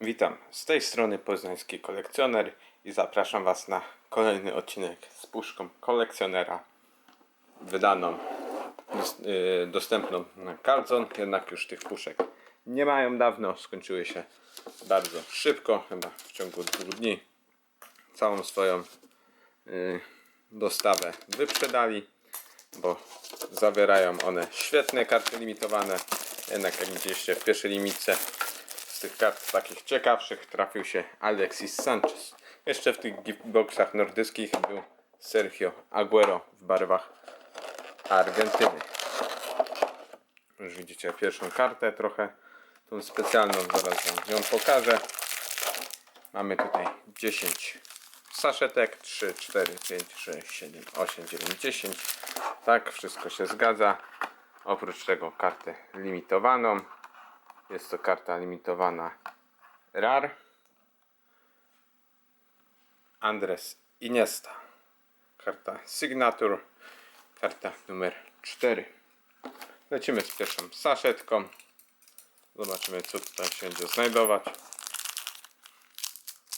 Witam, z tej strony poznański kolekcjoner i zapraszam Was na kolejny odcinek z puszką kolekcjonera wydaną, yy, dostępną na Carlson, jednak już tych puszek nie mają. Dawno, skończyły się bardzo szybko, chyba w ciągu dwóch dni. Całą swoją yy, dostawę wyprzedali, bo zawierają one świetne karty limitowane, jednak jak widzieliście w pierwszej limitce z tych kart takich ciekawszych trafił się Alexis Sanchez. Jeszcze w tych giftboxach nordyckich był Sergio Aguero w barwach Argentyny. Już widzicie pierwszą kartę, trochę tą specjalną, zaraz wam ją pokażę. Mamy tutaj 10 saszetek, 3, 4, 5, 6, 7, 8, 9, 10. Tak, wszystko się zgadza. Oprócz tego kartę limitowaną. Jest to karta limitowana RAR. Andres Iniesta. Karta Signature. Karta numer 4. Lecimy z pierwszą saszetką. Zobaczymy co tutaj się będzie znajdować.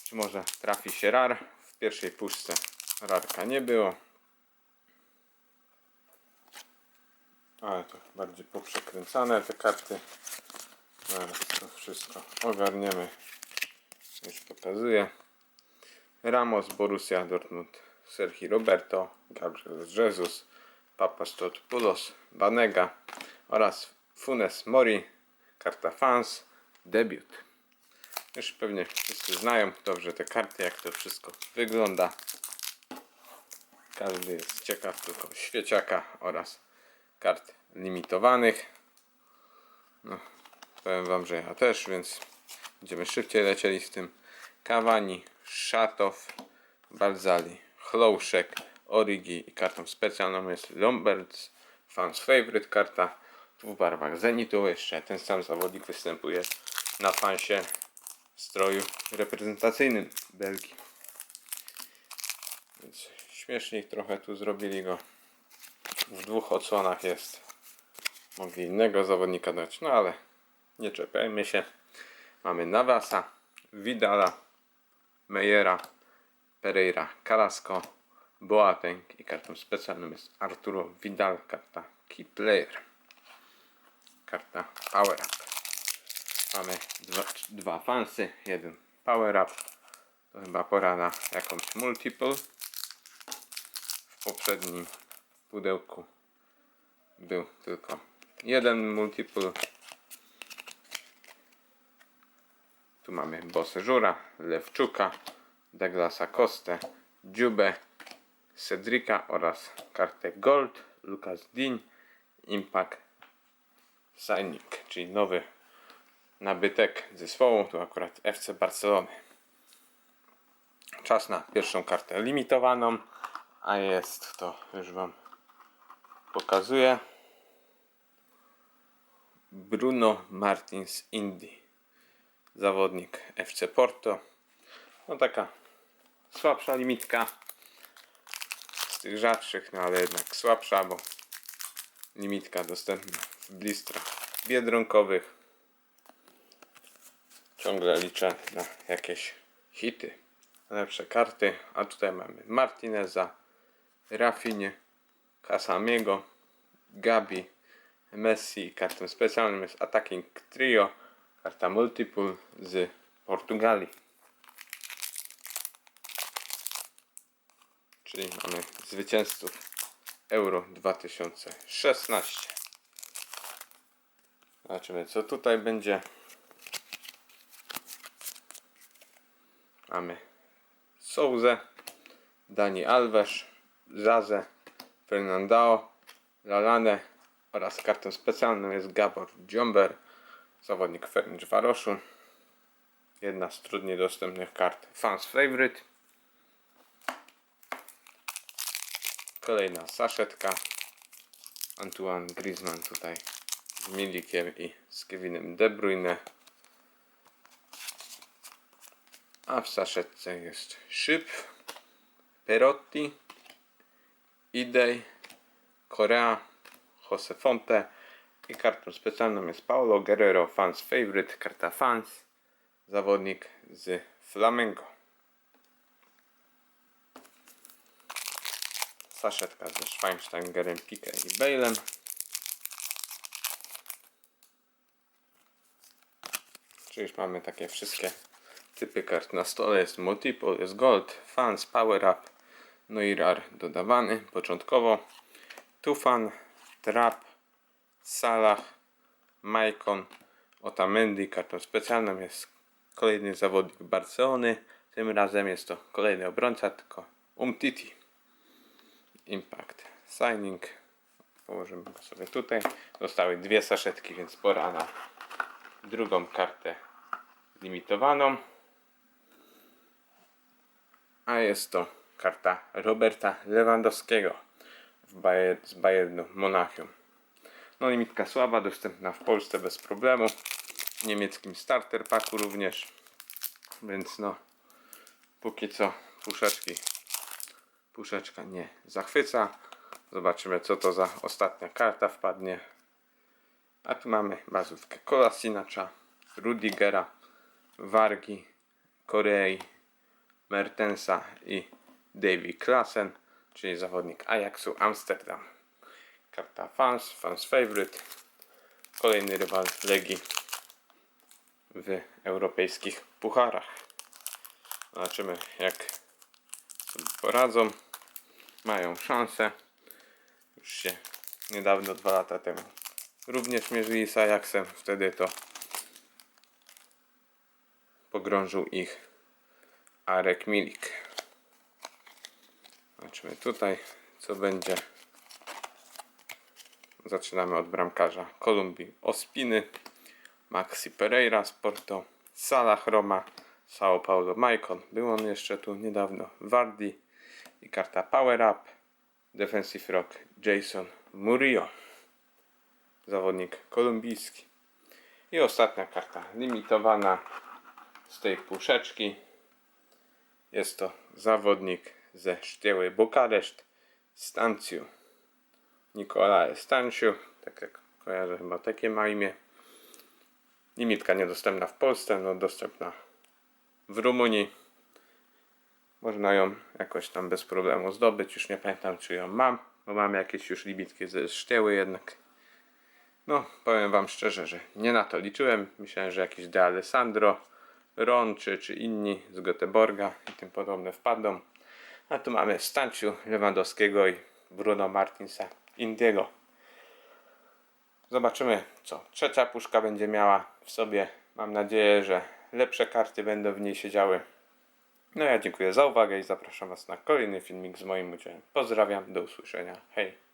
Czy może trafi się RAR. W pierwszej puszce RARka nie było. Ale to bardziej poprzekręcane te karty. To wszystko ogarniemy. Już pokazuję. Ramos, Borussia Dortmund, Sergi Roberto, Gabriel Jesus, Papastotopoulos, Banega oraz Funes Mori, karta fans, debiut. Już pewnie wszyscy znają dobrze te karty, jak to wszystko wygląda. Każdy jest ciekaw tylko świeciaka oraz kart limitowanych. No, powiem wam, że ja też, więc będziemy szybciej lecieli z tym. Kawani, Szatow, Balzali, Chlouszek, Origi i kartą specjalną jest Lombards, Fans Favorite karta w barwach Zenitu. Jeszcze ten sam zawodnik występuje na fansie w stroju reprezentacyjnym Belgii. Więc śmieszniej trochę tu zrobili go. W dwóch odsłonach jest. Mogli innego zawodnika dać, no ale nie czepiajmy się. Mamy Navasa, Vidala, Mejera, Pereira, Carrasco, Boateng i kartą specjalną jest Arturo Vidal, karta Key Player. Karta Power Up. Mamy dwa, dwa fansy, jeden Power Up. To chyba pora na jakąś multiple. W poprzednim pudełku był tylko jeden multiple. Tu mamy Boseżura, Lewczuka, Douglasa Kostę, Dziubę, Cedrika oraz kartę Gold, Lucas Dean, Impact Signing, czyli nowy nabytek zespołu, tu akurat FC Barcelony. Czas na pierwszą kartę limitowaną, a jest to, już Wam pokazuję, Bruno Martins Indy zawodnik FC Porto. No taka słabsza limitka z tych rzadszych, no ale jednak słabsza, bo limitka dostępna w blistrach biedronkowych. Ciągle liczę na jakieś hity, lepsze karty, a tutaj mamy Martineza, Rafinie, Casamiego, Gabi, Messi, kartą specjalną jest Attacking Trio, karta Multiple z Portugalii. Czyli mamy zwycięzców Euro 2016. Zobaczymy co tutaj będzie. Mamy Souzę, Dani Alves, Zazę, Fernandao, Lalane oraz kartą specjalną jest Gabor Dziomber, zawodnik Ferenc Varoszu. Jedna z trudniej dostępnych kart Fans Favorite. Kolejna saszetka. Antoine Griezmann tutaj z Milikiem i z Kevinem De Bruyne. A w saszetce jest Szyb, Perotti, Idej, Korea, Jose Fonte i kartą specjalną jest Paulo Guerrero Fans Favorite, karta Fans, zawodnik z Flamengo. Saszetka ze Schweinsteigerem, Pique i Bale'em. Czyli już mamy takie wszystkie typy kart na stole. Jest Multiple, jest Gold, Fans, Power Up, no i Rar dodawany początkowo. Tufan, Trap, Salah, Maicon, Otamendi. Kartą specjalną jest kolejny zawodnik Barcelony. Tym razem jest to kolejny obrońca, tylko Umtiti. Impact Signing. Położymy go sobie tutaj. Zostały dwie saszetki, więc pora na drugą kartę limitowaną. A jest to karta Roberta Lewandowskiego w z Bayernu Monachium. No limitka słaba, dostępna w Polsce bez problemu. W niemieckim starter packu również. Więc no, póki co puszeczki, puszeczka nie zachwyca. Zobaczymy co to za ostatnia karta wpadnie. A tu mamy bazówkę Kolasinacza, Rudigera, Wargi, Korei, Mertensa i Davy Klassen, czyli zawodnik Ajaxu Amsterdam. Karta Fans, Fans Favorite. Kolejny rywal Legii w europejskich pucharach. Zobaczymy jak sobie poradzą. Mają szansę. Już się niedawno, dwa lata temu również mierzyli z Ajaxem. Wtedy to pogrążył ich Arek Milik. Zobaczymy tutaj, co będzie. Zaczynamy od bramkarza Kolumbii Ospiny, Maxi Pereira z Porto, Salah Roma, Sao Paulo Maicon. Był on jeszcze tu niedawno. Vardy i karta Power Up. Defensive Rock Jason Murillo. Zawodnik kolumbijski. I ostatnia karta limitowana z tej puszeczki. Jest to zawodnik ze Sztieły Bukareszt, Stanciu. Nikolae Stanciu, tak jak kojarzę, chyba takie ma imię. Limitka niedostępna w Polsce, no dostępna w Rumunii. Można ją jakoś tam bez problemu zdobyć. Już nie pamiętam, czy ją mam, bo mam jakieś już limitki ze Sztieły jednak. No, powiem Wam szczerze, że nie na to liczyłem. Myślałem, że jakiś De Alessandro, Ron czy, czy inni z Göteborga i tym podobne wpadną. A tu mamy Stanciu Lewandowskiego i Bruno Martinsa Indiego. Zobaczymy, co trzecia puszka będzie miała w sobie. Mam nadzieję, że lepsze karty będą w niej siedziały. No ja dziękuję za uwagę i zapraszam Was na kolejny filmik z moim udziałem. Pozdrawiam, do usłyszenia. Hej!